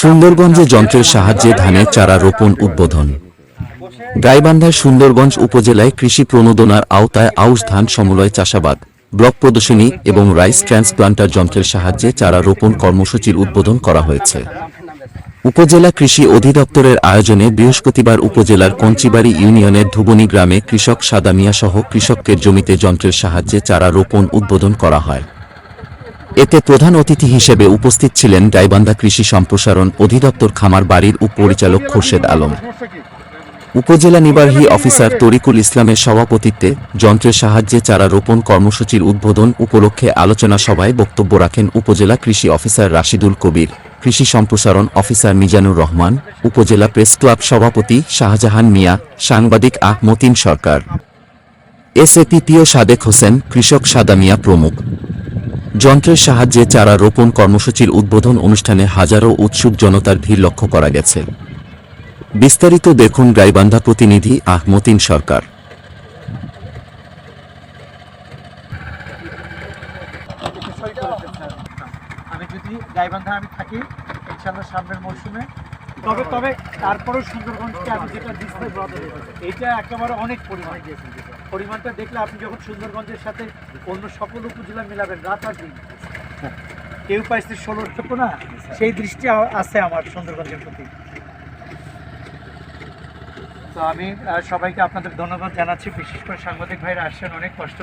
সুন্দরগঞ্জে যন্ত্রের সাহায্যে ধানের চারা রোপণ উদ্বোধন। গাইবান্ধার সুন্দরগঞ্জ উপজেলায় কৃষি প্রণোদনার আওতায় আউশ ধান সমলয় চাষাবাদ, ব্লক প্রদর্শনী এবং রাইস ট্রান্সপ্লান্টার যন্ত্রের সাহায্যে চারা রোপণ কর্মসূচির উদ্বোধন করা হয়েছে। উপজেলা কৃষি অধিদপ্তরের আয়োজনে বৃহস্পতিবার উপজেলার কঞ্চিবাড়ি ইউনিয়নের ধুবনী গ্রামে কৃষক সাদামিয়া সহ কৃষকদের জমিতে যন্ত্রের সাহায্যে চারা রোপণ উদ্বোধন করা হয়। এতে প্রধান অতিথি হিসেবে উপস্থিত ছিলেন গাইবান্ধা কৃষি সম্প্রসারণ অধিদপ্তর খামার বাড়ির উপপরিচালক খোরশেদ আলম। উপজেলা নির্বাহী অফিসার তরিকুল ইসলামের সভাপতিত্বে যন্ত্রের সাহায্যে চারা রোপণ কর্মসূচির উদ্বোধন উপলক্ষে আলোচনা সভায় বক্তব্য রাখেন উপজেলা কৃষি অফিসার রাশিদুল কবির, কৃষি সম্প্রসারণ অফিসার মিজানুর রহমান, উপজেলা প্রেস ক্লাব সভাপতি শাহজাহান মিয়া, সাংবাদিক আহ মতিন সরকার এসএপিপিও সাদেক হোসেন, কৃষক সাদা মিয়া প্রমুখ। যন্ত্রের সাহায্যে চারা রোপণ কর্মসূচির উদ্বোধন অনুষ্ঠানে হাজারো উৎসুক জনতার ভিড় লক্ষ্য করা গেছে। বিস্তারিত দেখুন গাইবান্ধা প্রতিনিধি আহমতিন সরকার। আমি যদি গাইবান্ধা আমি থাকি সামনের মৌসুমে তবে তবে তারপরেও সুন্দরগঞ্জকে আমি যেটা ডিসপ্লে এটা একেবারে অনেক পরিমাণ। পরিমাণটা দেখলে আপনি যখন সুন্দরগঞ্জের সাথে অন্য সকল উপজেলা মেলাবেন, রাত আর দিন। কেউ পাইছে ষোলো লক্ষ না, সেই দৃষ্টি আছে আমার সুন্দরগঞ্জের প্রতি। তো আমি সবাইকে আপনাদের ধন্যবাদ জানাচ্ছি। বিশেষ করে সাংবাদিক ভাইরা আসছেন, অনেক কষ্ট